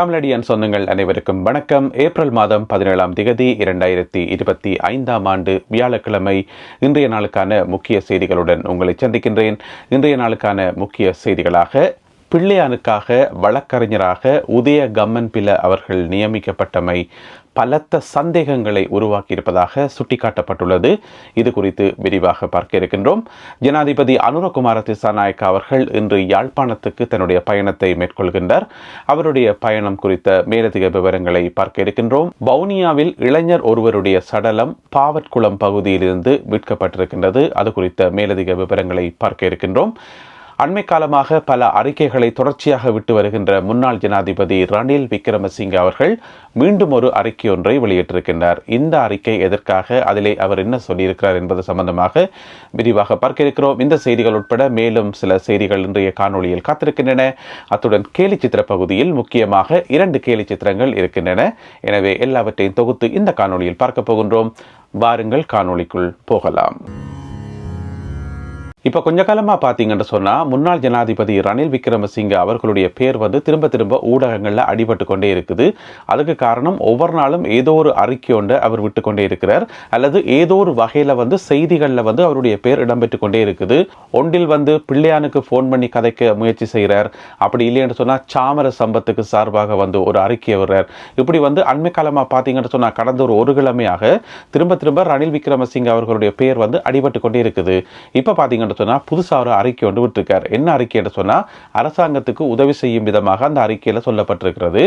தமிழடியன் சொந்தங்கள் அனைவருக்கும் வணக்கம். ஏப்ரல் மாதம் பதினேழாம் திகதி இரண்டாயிரத்தி இருபத்தி ஐந்தாம் ஆண்டு வியாழக்கிழமை இன்றைய நாளுக்கான முக்கிய செய்திகளுடன் உங்களை சந்திக்கின்றேன். இன்றைய நாளுக்கான முக்கிய செய்திகளாக பிள்ளையானுக்காக வழக்கறிஞராக உதய கம்மன் பில அவர்கள் நியமிக்கப்பட்டமை பலத்த சந்தேகங்களை உருவாக்கியிருப்பதாக சுட்டிக்காட்டப்பட்டுள்ளது. இது குறித்து விரிவாக பார்க்க இருக்கின்றோம். ஜனாதிபதி அனுரகுமார திசாநாயக்க அவர்கள் இன்று யாழ்ப்பாணத்துக்கு தன்னுடைய பயணத்தை மேற்கொள்கின்றார். அவருடைய பயணம் குறித்த மேலதிக விவரங்களை பார்க்க இருக்கின்றோம். வவுனியாவில் இளைஞர் ஒருவருடைய சடலம் பாவற்குளம் பகுதியிலிருந்து மீட்கப்பட்டிருக்கின்றது. அது குறித்த மேலதிக விவரங்களை பார்க்க இருக்கின்றோம். அண்மை காலமாக பல அறிக்கைகளை தொடர்ச்சியாக விட்டு வருகின்ற முன்னாள் ஜனாதிபதி ரணில் விக்ரமசிங்க அவர்கள் மீண்டும் ஒரு அறிக்கை ஒன்றை வெளியிட்டிருக்கின்றார். இந்த அறிக்கை எதற்காக அதிலே அவர் என்ன சொல்லியிருக்கிறார் என்பது சம்பந்தமாக விரிவாக பார்க்க இருக்கிறோம் இந்த செய்திகள் உட்பட மேலும் சில செய்திகள் இன்றைய காணொளியில் காத்திருக்கின்றன. அத்துடன் கேலி சித்திர பகுதியில் முக்கியமாக இரண்டு கேலி சித்திரங்கள் இருக்கின்றன. எனவே எல்லாவற்றையும் தொகுத்து இந்த காணொளியில் பார்க்க போகின்றோம். வாருங்கள் காணொளிக்குள் போகலாம். இப்போ கொஞ்ச காலமாக பார்த்தீங்கன்னு சொன்னால் முன்னாள் ஜனாதிபதி ரணில் விக்ரமசிங்க அவர்களுடைய பேர் வந்து திரும்ப திரும்ப ஊடகங்களில் அடிபட்டு கொண்டே இருக்குது. அதுக்கு காரணம் ஒவ்வொரு நாளும் ஏதோ ஒரு அறிக்கை ஒன்று அவர் விட்டு கொண்டே இருக்கிறார். அல்லது ஏதோ ஒரு வகையில் வந்து செய்திகளில் வந்து அவருடைய பேர் இடம்பெற்று கொண்டே இருக்குது. ஒன்றில் வந்து பிள்ளையானுக்கு ஃபோன் பண்ணி கதைக்க முயற்சி செய்கிறார். அப்படி இல்லைன்னு சொன்னால் சாமர சம்பத்துக்கு சார்பாக வந்து ஒரு அறிக்கை வர்றார். இப்படி வந்து அண்மை காலமாக பார்த்தீங்கன்னு சொன்னால் கடந்த ஒரு ஒரு கிழமையாக திரும்ப திரும்ப ரணில் விக்ரமசிங்க அவர்களுடைய பேர் வந்து அடிபட்டு கொண்டே இருக்குது. இப்போ பார்த்தீங்கன்னா சொன்னால் புதுசாக ஒரு அறிக்கை ஒன்று விட்டுருக்கார். என்ன அறிக்கைன்னு சொன்னால் அரசாங்கத்துக்கு உதவி செய்யும் விதமாக அந்த அறிக்கையில் சொல்லப்பட்டிருக்கிறது.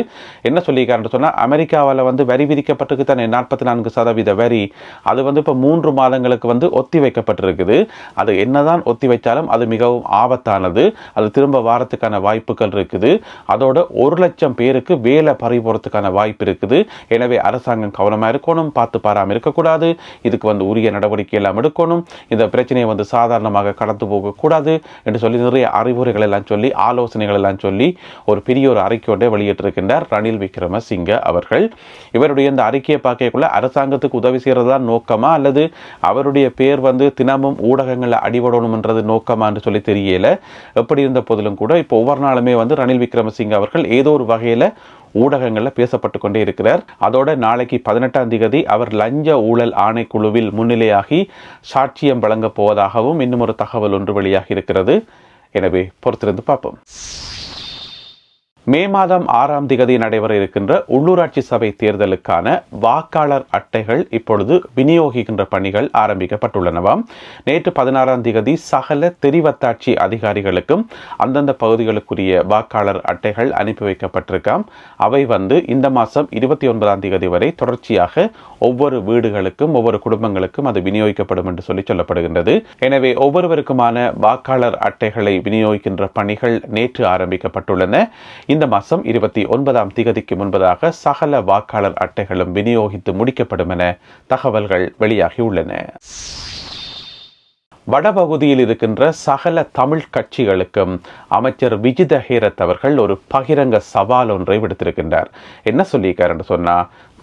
என்ன சொல்லியிருக்காருன்னு சொன்னால் அமெரிக்காவில் வந்து வரி விதிக்கப்பட்டிருக்கு தானே நாற்பத்தி நான்கு சதவீத வரி. அது வந்து இப்போ மூன்று மாதங்களுக்கு வந்து ஒத்தி வைக்கப்பட்டிருக்குது. அது என்னதான் ஒத்தி வைத்தாலும் அது மிகவும் ஆபத்தானது. அது திரும்ப வாரத்துக்கான வாய்ப்புகள் இருக்குது. அதோட ஒரு லட்சம் பேருக்கு வேலை பறிபோறதுக்கான வாய்ப்பு இருக்குது. எனவே அரசாங்கம் கவனமாக இருக்கணும் பார்த்து பாராமல் இருக்கக்கூடாது. இதுக்கு வந்து உரிய நடவடிக்கை எல்லாம் எடுக்கணும். இந்த பிரச்சனையை வந்து சாதாரணமாக கடந்து போகக்கூடாது என்று சொல்லி நிறைய அறிவுரைகள் எல்லாம் சொல்லி ஆலோசனைகள் எல்லாம் சொல்லி ஒரு பெரிய ஒரு அறிக்கை ஒன்றை வெளியிட்டிருக்கின்றார் ரணில் விக்ரமசிங்க அவர்கள். இவருடைய இந்த அறிக்கையை பார்க்கக்குள்ள அரசாங்கத்துக்கு உதவி செய்கிறதா நோக்கமா அல்லது அவருடைய பேர் வந்து தினமும் ஊடகங்களில் அடிபடணும்ன்றது நோக்கமா என்று சொல்லி தெரியல. எப்படி இருந்த போதிலும் கூட இப்போ ஒவ்வொரு நாளுமே வந்து ரணில் விக்ரமசிங்க அவர்கள் ஏதோ ஒரு வகையில் ஊடகங்களில் பேசப்பட்டு கொண்டே இருக்கிறார். அதோட நாளைக்கு பதினெட்டாம் தேதி அவர் லஞ்ச ஊழல் ஆணைக்குழுவில் முன்னிலையாகி சாட்சியம் வழங்கப் போவதாகவும் இன்னும் ஒரு தகவல் ஒன்று வெளியாகி இருக்கிறது. எனவே பொறுத்திருந்து பார்ப்போம். மே மாதம் ஆறாம் திகதி நடைபெற இருக்கின்ற உள்ளூராட்சி சபை தேர்தலுக்கான வாக்காளர் அட்டைகள் இப்பொழுது விநியோகிக்கின்ற பணிகள் ஆரம்பிக்கப்பட்டுள்ளனவாம் நேற்று பதினாறாம் திகதி சகல தெரிவத்தாட்சி அதிகாரிகளுக்கும் அந்தந்த பகுதிகளுக்குரிய வாக்காளர் அட்டைகள் அனுப்பி வைக்கப்பட்டிருக்காம் அவை வந்து இந்த மாதம் இருபத்தி ஒன்பதாம் திகதி வரை தொடர்ச்சியாக ஒவ்வொரு வீடுகளுக்கும் ஒவ்வொரு குடும்பங்களுக்கும் அது விநியோகிக்கப்படும் என்று சொல்லி சொல்லப்படுகின்றது. எனவே ஒவ்வொருவருக்குமான வாக்காளர் அட்டைகளை விநியோகிக்கின்ற பணிகள் நேற்று ஆரம்பிக்கப்பட்டுள்ளன. இந்த மாதம் இருபத்தி ஒன்பதாம் திகதிக்கு முன்பதாக சகல வாக்காளர் அட்டைகளும் விநியோகித்து முடிக்கப்படும் என தகவல்கள் வெளியாகியுள்ளன. வடபகுதியில் இருக்கின்ற சகல தமிழ் கட்சிகளுக்கும் அமைச்சர் விஜித ஹேரத் அவர்கள் ஒரு பகிரங்க சவால் ஒன்றை விடுத்திருக்கின்றார். என்ன சொல்லியிருக்காருன்னு சொன்னா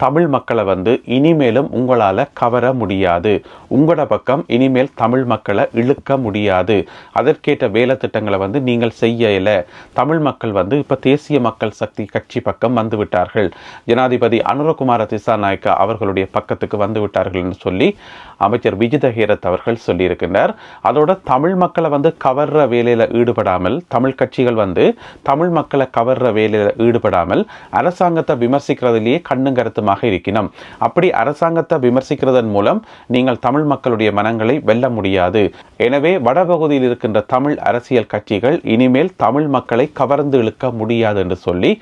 தமிழ் மக்களை வந்து இனிமேலும் உங்களால் கவர முடியாது. உங்களோட பக்கம் இனிமேல் தமிழ் மக்களை இழுக்க முடியாது. அதற்கேற்ற வேலை திட்டங்களை வந்து நீங்கள் செய்யலை. தமிழ் மக்கள் வந்து இப்போ தேசிய மக்கள் சக்தி கட்சி பக்கம் வந்துவிட்டார்கள் ஜனாதிபதி அனுரகுமார திசாநாயக்கா அவர்களுடைய பக்கத்துக்கு வந்து விட்டார்கள்னு என்று சொல்லி அமைச்சர் விஜித ஹேரத் அவர்கள் சொல்லியிருக்கின்றார். அதோட தமிழ் மக்களை வந்து கவர்ற வேலையில் ஈடுபடாமல் தமிழ் கட்சிகள் வந்து தமிழ் மக்களை கவர்ற வேலையில் ஈடுபடாமல் அரசாங்கத்தை விமர்சிக்கிறதுலேயே கண்ணுங்கருத்து கருத்துமாக இருக்கணும் அப்படி அரசாங்கத்தை விமர்சிக்கிறதன் மூலம் நீங்கள் தமிழ் மக்களுடைய மனங்களை வெல்ல முடியாது. எனவே வடபகுதியில் இருக்கின்ற தமிழ் அரசியல் கட்சிகள் இனிமேல் தமிழ் மக்களை கவர்ந்து இழுக்க முடியாது என்று சொல்லி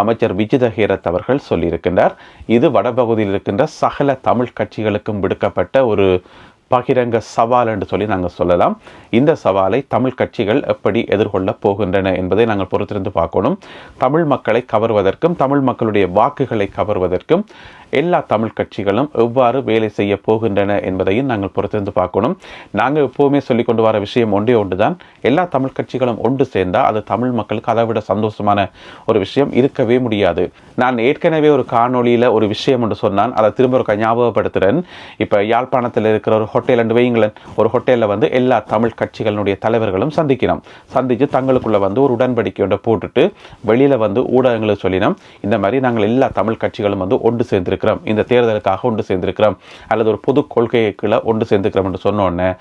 அமைச்சர் விஜித ஹேரத் அவர்கள் சொல்லியிருக்கின்றார். இது வடபகுதியில் இருக்கின்ற சகல தமிழ் கட்சிகளுக்கும் விடுக்கப்பட்ட ஒரு பகிரங்க சவால் என்று சொல்லி நாங்கள் சொல்லலாம். இந்த சவாலை தமிழ் கட்சிகள் எப்படி எதிர்கொள்ளப் போகின்றன என்பதை நாங்கள் பொறுத்திருந்து பார்க்கணும். தமிழ் மக்களை கவர்வதற்கும் தமிழ் மக்களுடைய வாக்குகளை கவர்வதற்கும் எல்லா தமிழ் கட்சிகளும் எவ்வாறு வேலை செய்ய போகின்றன என்பதையும் நாங்கள் பொறுத்திருந்து பார்க்கணும். நாங்கள் எப்போவுமே சொல்லி கொண்டு வர விஷயம் ஒன்றே ஒன்று தான் எல்லா தமிழ் கட்சிகளும் ஒன்று சேர்ந்தால் அது தமிழ் மக்களுக்கு அதை விட சந்தோஷமான ஒரு விஷயம். இருக்கவே முடியாது. நான் ஏற்கனவே ஒரு காணொளியில் ஒரு விஷயம் ஒன்று சொன்னான். அதை திரும்ப ஒரு ஞாபகப்படுத்துகிறேன் இப்போ யாழ்ப்பாணத்தில் இருக்கிற ஒரு ஹோட்டல் அண்டு வைங்களன் ஒரு ஹோட்டலில் வந்து எல்லா தமிழ் கட்சிகளினுடைய தலைவர்களும் சந்திக்கணும். சந்தித்து தங்களுக்குள்ளே வந்து ஒரு உடன்படிக்கை ஒன்றை போட்டுட்டு வெளியில் வந்து ஊடகங்களுக்கு சொல்லினோம். இந்த மாதிரி நாங்கள் எல்லா தமிழ் கட்சிகளும் வந்து ஒன்று சேர்ந்திருக்கிறோம். இந்த தேர்தலுக்காக ஒன்று சேர்ந்திருக்கிறோம். அல்லது ஒரு பொது கொள்கைக்குள்ளே ஒன்று சேர்ந்துருக்கிறோம்னு என்று சொன்ன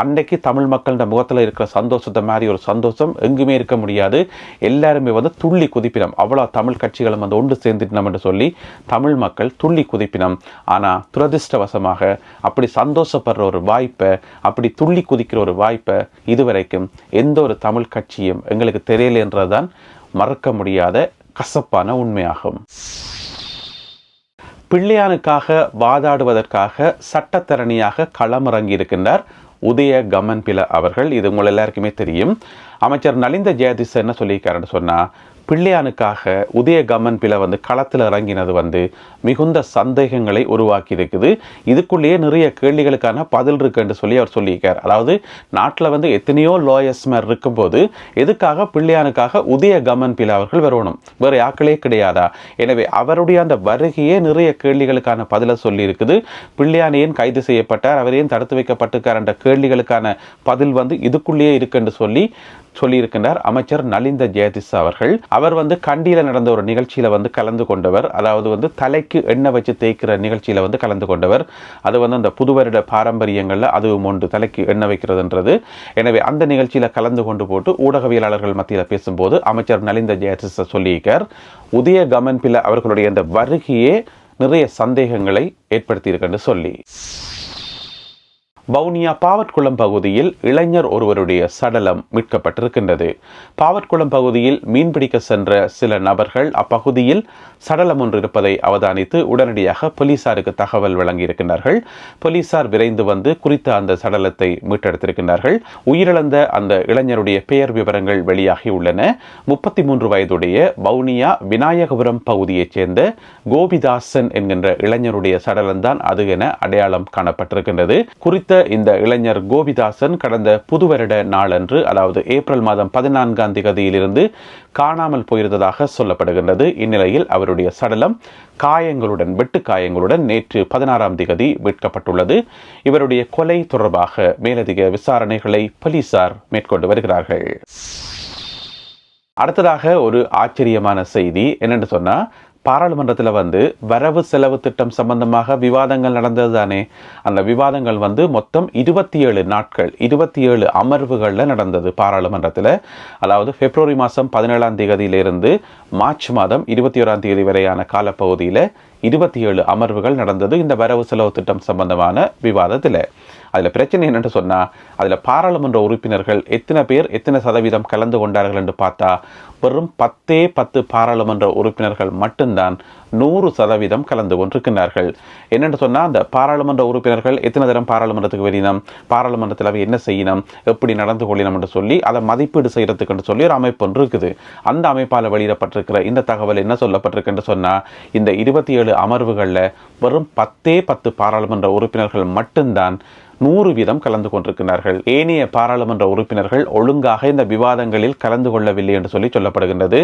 அன்றைக்கு தமிழ் மக்கள்கிட்ட முகத்தில் இருக்கிற சந்தோஷத்தை மாதிரி ஒரு சந்தோஷம் எங்குமே இருக்க முடியாது. எல்லாருமே வந்து துள்ளி குதிப்பினம். அவ்வளோ தமிழ் கட்சிகளும் வந்து ஒன்று சேர்ந்துட்டோம் என்று சொல்லி தமிழ் மக்கள் துள்ளி குதிப்பினம். ஆனால் துரதிர்ஷ்டவசமாக அப்படி சந்தோஷப்படுற ஒரு வாய்ப்பை அப்படி துள்ளி குதிக்கிற ஒரு வாய்ப்பை இதுவரைக்கும் எந்த ஒரு தமிழ் கட்சியும் எங்களுக்கு தெரியல என்றதுதான் மறக்க முடியாத கசப்பான உண்மையாகும். பிள்ளையானுக்காக வாதாடுவதற்காக சட்டத்தரணியாக களமிறங்கி இருக்கின்றார் உதய கமன் பில அவர்கள். இது உங்கள் எல்லாருக்குமே தெரியும். அமைச்சர் நலிந்த ஜெயதிஸ் என்ன சொல்லியிருக்காருன்னு சொன்னால் பிள்ளையானுக்காக உதய கமன் வந்து களத்தில் இறங்கினது வந்து மிகுந்த சந்தேகங்களை உருவாக்கி இருக்குது இதுக்குள்ளேயே நிறைய கேள்விகளுக்கான பதில் இருக்குன்னு சொல்லி அவர் சொல்லியிருக்கார். அதாவது நாட்டில் வந்து எத்தனையோ லோயஸ்மர் இருக்கும்போது எதுக்காக பிள்ளையானுக்காக உதய கமன் அவர்கள் வரணும்? வேறு யாக்களே கிடையாதா? எனவே அவருடைய அந்த வருகையே நிறைய கேள்விகளுக்கான பதிலை சொல்லியிருக்குது. பிள்ளையானையும் பிள்ளையான் ஏன் கைது செய்யப்பட்டார்? அவர் ஏன் தடுத்து வைக்கப்பட்டிருக்கார் என்ற கேள்விகளுக்கான பதில் வந்து இதுக்குள்ளேயே இருக்குன்னு சொல்லி சொல்லியிருக்கின்றார் அமைச்சர் நலிந்த ஜெயதிஸ் அவர்கள். அவர் வந்து கண்டியில் நடந்த ஒரு நிகழ்ச்சியில் வந்து கலந்து கொண்டவர். அதாவது வந்து தலைக்கு எண்ணெய் வச்சு தேய்க்கிற நிகழ்ச்சியில் வந்து கலந்து கொண்டவர். அது வந்து அந்த புது வருட பாரம்பரியங்களில் அதுவும் ஒன்று தலைக்கு எண்ணெய் வைக்கிறதுன்றது. எனவே அந்த நிகழ்ச்சியில் கலந்து கொண்டு போட்டு ஊடகவியலாளர்கள் மத்தியில் பேசும்போது அமைச்சர் நலிந்த ஜெயதிஸ் சொல்லியிருக்கார். உதய கமன் பிள்ளை அவர்களுடைய அந்த வருகையே நிறைய சந்தேகங்களை ஏற்படுத்தியிருக்கன்னு சொல்லி. வவுனியா பாவட்குளம் பகுதியில் இளைஞர் ஒருவருடைய சடலம் மீட்கப்பட்டிருக்கின்றது. பாவட்குளம் பகுதியில் மீன்பிடிக்க சென்ற சில நபர்கள் அப்பகுதியில் சடலம் ஒன்று இருப்பதை அவதானித்து உடனடியாக போலீசாருக்கு தகவல் வழங்கியிருக்கிறார்கள் போலீசார் விரைந்து வந்து குறித்த அந்த சடலத்தை மீட்டெடுத்திருக்கிறார்கள் உயிரிழந்த அந்த இளைஞருடைய பெயர் விவரங்கள் வெளியாகி உள்ளன. முப்பத்தி மூன்று வயதுடைய வவுனியா விநாயகபுரம் பகுதியைச் சேர்ந்த கோபிதாசன் என்கின்ற இளைஞருடைய சடலம்தான் அது என அடையாளம் காணப்பட்டிருக்கின்றது. குறித்த இந்த இளைஞர் கோபிதாசன் கடந்த புதுவருட நாளன்று அதாவது ஏப்ரல் மாதம் பதினான்காம் தேதியிலிருந்து காணாமல் போயிருந்ததாக சொல்லப்படுகின்றது. இந்நிலையில் அவருடைய சடலம் காயங்களுடன் வெட்டு காயங்களுடன் நேற்று பதினாறாம் திகதி மீட்கப்பட்டுள்ளது. இவருடைய கொலை தொடர்பாக மேலதிக விசாரணைகளை போலீசார் மேற்கொண்டு வருகிறார்கள். அடுத்ததாக ஒரு ஆச்சரியமான செய்தி என்னென்னு சொன்னால் பாராளுமன்றத்தில் வந்து வரவு செலவு திட்டம் சம்பந்தமாக விவாதங்கள் நடந்தது தானே அந்த விவாதங்கள் வந்து மொத்தம் இருபத்தி ஏழு நாட்கள் இருபத்தி ஏழு அமர்வுகளில் நடந்தது பாராளுமன்றத்தில். அதாவது பிப்ரவரி மாதம் பதினேழாம் தேதியிலிருந்து மார்ச் மாதம் இருபத்தி ஓராம் தேதி வரையான காலப்பகுதியில் இருபத்தி ஏழு அமர்வுகள் நடந்தது இந்த வரவு செலவு திட்டம் சம்பந்தமான விவாதத்தில். அதில் பிரச்சனை என்னென்னு சொன்னால் அதில் பாராளுமன்ற உறுப்பினர்கள் எத்தனை பேர் எத்தனை சதவீதம் கலந்து கொண்டார்கள் என்று பார்த்தா வெறும் பத்தே பத்து பாராளுமன்ற உறுப்பினர்கள் மட்டும்தான் நூறு சதவீதம் கலந்து கொண்டிருக்கிறார்கள் என்னென்னு சொன்னால் அந்த பாராளுமன்ற உறுப்பினர்கள் எத்தனை தரம் பாராளுமன்றத்துக்கு வெளியினம் பாராளுமன்றத்தில் அவை என்ன செய்யணும் எப்படி நடந்து கொள்ளணும் என்று சொல்லி அதை மதிப்பீடு செய்கிறதுக்குன்னு சொல்லி ஒரு அமைப்பு ஒன்று இருக்குது. அந்த அமைப்பால் வெளியிடப்பட்டிருக்கிற இந்த தகவல் என்ன சொல்லப்பட்டிருக்குன்னு சொன்னால் இந்த இருபத்தி ஏழு அமர்வுகளில் வெறும் பத்தே பத்து பாராளுமன்ற உறுப்பினர்கள் மட்டும்தான் நூறு வீதம் கலந்து கொண்டிருக்கிறார்கள். ஏனைய பாராளுமன்ற உறுப்பினர்கள் ஒழுங்காக இந்த விவாதங்களில் கலந்து கொள்ளவில்லை என்று சொல்லி சொல்லப்படுகின்றது.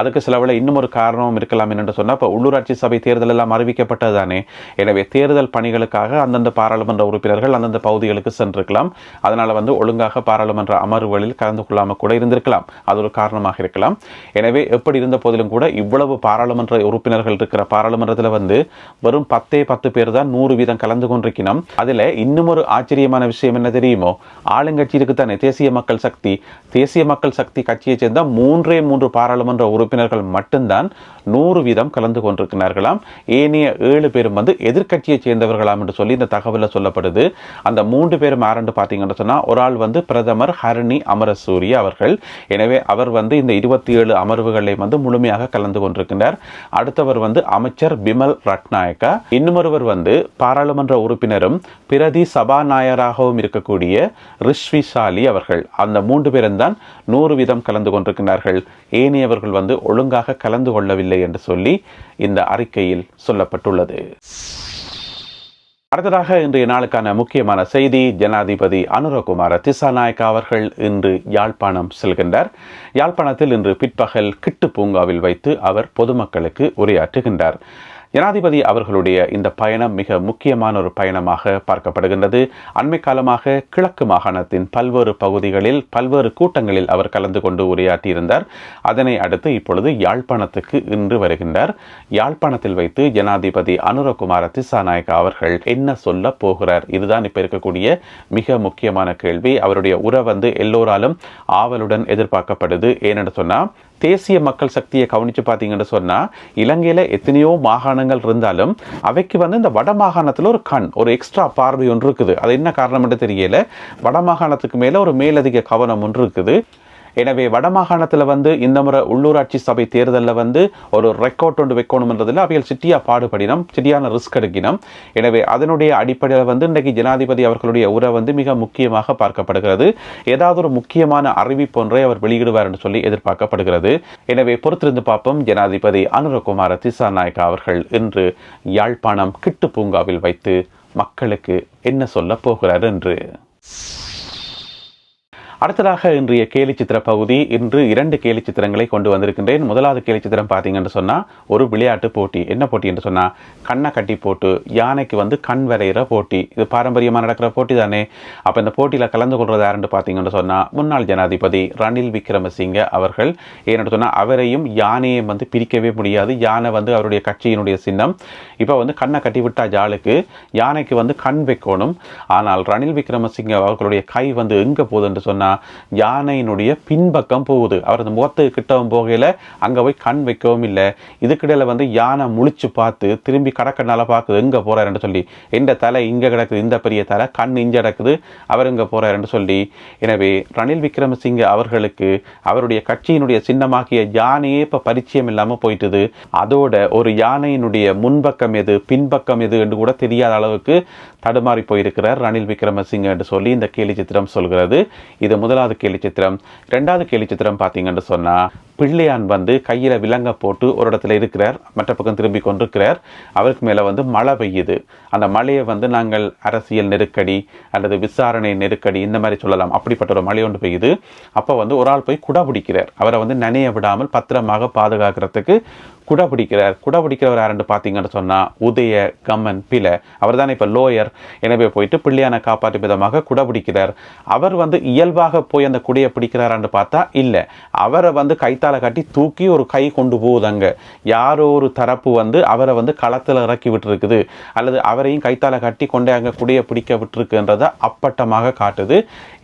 அதுக்கு சிலவில் இன்னும் ஒரு காரணமும் இருக்கலாம் என்று சொன்னால் இப்போ உள்ளூராட்சி சபை தேர்தல் எல்லாம் அறிவிக்கப்பட்டது தானே. எனவே தேர்தல் பணிகளுக்காக அந்தந்த பாராளுமன்ற உறுப்பினர்கள் அந்தந்த பகுதிகளுக்கு சென்றிருக்கலாம். அதனால் வந்து ஒழுங்காக பாராளுமன்ற அமர்வுகளில் கலந்து கொள்ளாமல் கூட இருந்திருக்கலாம். அது ஒரு காரணமாக இருக்கலாம். எனவே எப்படி இருந்த போதிலும் கூட இவ்வளவு பாராளுமன்ற உறுப்பினர்கள் இருக்கிற பாராளுமன்றத்தில் வந்து வெறும் பத்தே பத்து பேர் தான் நூறு வீதம் கலந்து கொண்டிருக்கணும் அதில் இன்னும் ஒரு ஆச்சரியமான விஷயம் என்ன தெரியுமோ? ஆளுங்கட்சி இருக்குத்தானே தேசிய மக்கள் சக்தி. தேசிய மக்கள் சக்தி கட்சியை சேர்ந்த மூன்றே மூன்று பாராளுமன்ற உறுப்பினர்கள் மட்டும்தான் நூறு வீதம் கலந்து கொண்டிருக்கிறார்களாம். ஏனைய ஏழு பேரும் வந்து எதிர்க்கட்சியை சேர்ந்தவர்களாம் என்று சொல்லி இந்த தகவலில் சொல்லப்படுது. அந்த மூன்று பேரும் ஆரண்டு பார்த்தீங்கன்னு சொன்னால் ஒரு ஆள் வந்து பிரதமர் ஹரணி அமரசூரிய அவர்கள். எனவே அவர் வந்து இந்த இருபத்தி ஏழு அமர்வுகளை வந்து முழுமையாக கலந்து கொண்டிருக்கிறார். அடுத்தவர் வந்து அமைச்சர் பிமல் ரட்நாயக்கா. இன்னுமொருவர் வந்து பாராளுமன்ற உறுப்பினரும் பிரதி சபாநாயகர் சபாநாயகராகவும் இருக்கக்கூடிய ரிஷ்விசாலி அவர்கள் அந்த மூன்று பேரும் தான் நூறு வீதம் கலந்து கொண்டிருக்கிறார்கள் ஏனையவர்கள் வந்து ஒழுங்காக கலந்து கொள்ளவில்லை என்று சொல்லி இந்த அறிக்கையில் சொல்லப்பட்டுள்ளது. அடுத்ததாக இன்றைய நாளுக்கான முக்கியமான செய்தி ஜனாதிபதி அனுரகுமார திசாநாயக்கா அவர்கள் இன்று யாழ்ப்பாணம் செல்கின்றார். யாழ்ப்பாணத்தில் இன்று பிற்பகல் கிட்டு பூங்காவில் வைத்து அவர் பொதுமக்களுக்கு உரையாற்றுகின்றார். ஜனாதிபதி அவர்களுடைய இந்த பயணம் மிக முக்கியமான ஒரு பயணமாக பார்க்கப்படுகின்றது. அண்மை காலமாக கிழக்கு மாகாணத்தின் பல்வேறு பகுதிகளில் பல்வேறு கூட்டங்களில் அவர் கலந்து கொண்டு உரையாற்றியிருந்தார். அதனை அடுத்து இப்பொழுது யாழ்ப்பாணத்துக்கு இன்று வருகின்றார். யாழ்ப்பாணத்தில் வைத்து ஜனாதிபதி அனுரகுமார திசாநாயக்கா அவர்கள் என்ன சொல்ல போகிறார்? இதுதான் இப்போ இருக்கக்கூடிய மிக முக்கியமான கேள்வி. அவருடைய உரை வந்து எல்லோராலும் ஆவலுடன் எதிர்பார்க்கப்படுது. ஏனென்று சொன்னால் தேசிய மக்கள் சக்தியை கவனித்து பார்த்தீங்கன்னு சொன்னால் இலங்கையில் எத்தனையோ மாகாணங்கள் இருந்தாலும் அவைக்கு வந்து இந்த வட மாகாணத்தில் ஒரு கண் ஒரு எக்ஸ்ட்ரா பார்வை ஒன்று இருக்குது. அது என்ன காரணம்னு தெரியல. வட மாகாணத்துக்கு மேலே ஒரு மேலதிக கவனம் ஒன்று இருக்குது. எனவே வடமாகாணத்தில் வந்து இந்த முறை உள்ளூராட்சி சபை தேர்தலில் வந்து ஒரு ரெக்கார்ட் ஒன்று வைக்கணும்ன்றதில் அவைகள் சிட்டியா பாடுபடினம் சிட்டியான ரிஸ்க் எடுக்கினம். எனவே அதனுடைய அடிப்படையில் வந்து இன்றைக்கு ஜனாதிபதி அவர்களுடைய உரை வந்து மிக முக்கியமாக பார்க்கப்படுகிறது. ஏதாவது ஒரு முக்கியமான அறிவிப்பு ஒன்றை அவர் வெளியிடுவார் என்று சொல்லி எதிர்பார்க்கப்படுகிறது. எனவே பொறுத்திருந்து பார்ப்போம். ஜனாதிபதி அனுரகுமார திசாநாயக்கா அவர்கள் இன்று யாழ்ப்பாணம் கிட்டு பூங்காவில் வைத்து மக்களுக்கு என்ன சொல்ல போகிறார் என்று. அடுத்ததாக இன்றைய கேலி சித்திர பகுதி. இன்று இரண்டு கேலி சித்திரங்களை கொண்டு வந்திருக்கின்றேன். முதலாவது கேலி சித்திரம் பார்த்தீங்கன்னு சொன்னால் ஒரு விளையாட்டு போட்டி. என்ன போட்டி என்று சொன்னால் கண்ணை கட்டி போட்டு யானைக்கு வந்து கண் வரைகிற போட்டி. இது பாரம்பரியமாக நடக்கிற போட்டி தானே. அப்போ இந்த போட்டியில் கலந்து கொள்வது யாருன்னு பார்த்தீங்கன்னு சொன்னால் முன்னாள் ஜனாதிபதி ரணில் விக்ரமசிங்க அவர்கள். ஏன்னு சொன்னால் அவரையும் யானையும் வந்து பிரிக்கவே முடியாது. யானை வந்து அவருடைய கட்சியினுடைய சின்னம். இப்போ வந்து கண்ணை கட்டி விட்டா ஜாலுக்கு யானைக்கு வந்து கண் வைக்கணும். ஆனால் ரணில் விக்ரமசிங்க அவர்களுடைய கை வந்து எங்கே போகுதுன்னு சொன்னால் யானையினுடைய பின்பக்கம் போகுது. அவர் அந்த முகத்துக்கு கிட்டவும் போகையில் அங்கே போய் கண் வைக்கவும் இல்லை. இதுக்கிடையில் வந்து யானை முழிச்சு பார்த்து திரும்பி கடக்கனால பார்க்குது எங்கே போகிறாருன்னு சொல்லி. எந்த தலை இங்கே கிடக்குது இந்த பெரிய தலை. கண் இங்கே கிடக்குது அவர் இங்கே போகிறாருன்னு சொல்லி. எனவே ரணில் விக்ரமசிங்க அவர்களுக்கு அவருடைய கட்சியினுடைய சின்னமாகிய யானையே இப்போ பரிச்சயம் இல்லாமல் போயிட்டுது. அதோட ஒரு யானையினுடைய முன்பக்கம் எது பின்பக்கம் எது என்று கூட தெரியாத அளவுக்கு தடுமாறி போயிருக்கிறார் ரணில் விக்ரமசிங்க என்று சொல்லி இந்த கேலி சித்திரம் சொல்கிறது. இது முதலாவது கேலி சித்திரம் ரெண்டாவது கேலி சித்திரம் பார்த்தீங்கன்னு சொன்னால் பிள்ளையான் வந்து கையில் விலங்க போட்டு ஒரு இடத்துல இருக்கிறார் மற்ற பக்கம் திரும்பி கொண்டிருக்கிறார். அவருக்கு மேலே வந்து மழை பெய்யுது. அந்த மழையை வந்து நாங்கள் அரசியல் நெருக்கடி அல்லது விசாரணை நெருக்கடி இந்த மாதிரி சொல்லலாம். அப்படிப்பட்ட ஒரு மழை ஒன்று பெய்யுது. அப்போ வந்து ஒரு ஆள் போய் குடா பிடிக்கிறார். அவரை வந்து நனைய விடாமல் பத்திரமாக பாதுகாக்கிறதுக்கு குடை பிடிக்கிறார் குடை பிடிக்கிறவர் யாருன்னு பார்த்தீங்கன்னு சொன்னால் உதய கம்மன் பிலை அவர் தானே இப்போ லோயர் எனவே போயிட்டு பிள்ளையான காப்பாற்றும் விதமாக குடை பிடிக்கிறார் அவர் வந்து இயல்பாக போய் அந்த குடையை பிடிக்கிறாரான்னு பார்த்தா இல்லை. அவரை வந்து கைத்தால கட்டி தூக்கி ஒரு கை கொண்டு போகுது அங்கே யாரோ ஒரு தரப்பு வந்து அவரை வந்து களத்தில் இறக்கி விட்டுருக்குது. அல்லது அவரையும் கைத்தால கட்டி கொண்டே அங்கே குடையை பிடிக்க விட்டுருக்குன்றதை அப்பட்டமாக காட்டுது.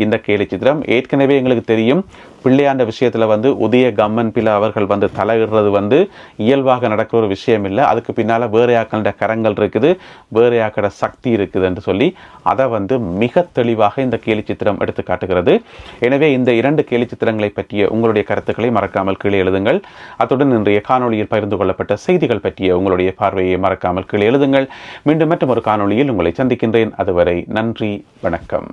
இந்த கேலி சித்திரம் ஏற்கனவே எங்களுக்கு தெரியும். பிள்ளையாண்ட விஷயத்தில் வந்து உதய கம்மன் பிள்ளை அவர்கள் வந்து தலையிடுறது வந்து இயல்பாக நடக்கிற ஒரு விஷயம் இல்லை அதுக்கு பின்னால் வேறு யாக்களோட கரங்கள் இருக்குது வேறு யாக்கட சக்தி இருக்குது என்று சொல்லி அதை வந்து மிக தெளிவாக இந்த கேலி சித்திரம் எடுத்து காட்டுகிறது. எனவே இந்த இரண்டு கேலி சித்திரங்களை பற்றிய உங்களுடைய கருத்துக்களை மறக்காமல் கீழே எழுதுங்கள். அத்துடன் இன்றைய காணொளியில் பகிர்ந்து கொள்ளப்பட்ட செய்திகள் பற்றிய உங்களுடைய பார்வையை மறக்காமல் கீழே எழுதுங்கள். மீண்டும் மற்றும் ஒரு காணொளியில் உங்களை சந்திக்கின்றேன். அதுவரை நன்றி வணக்கம்.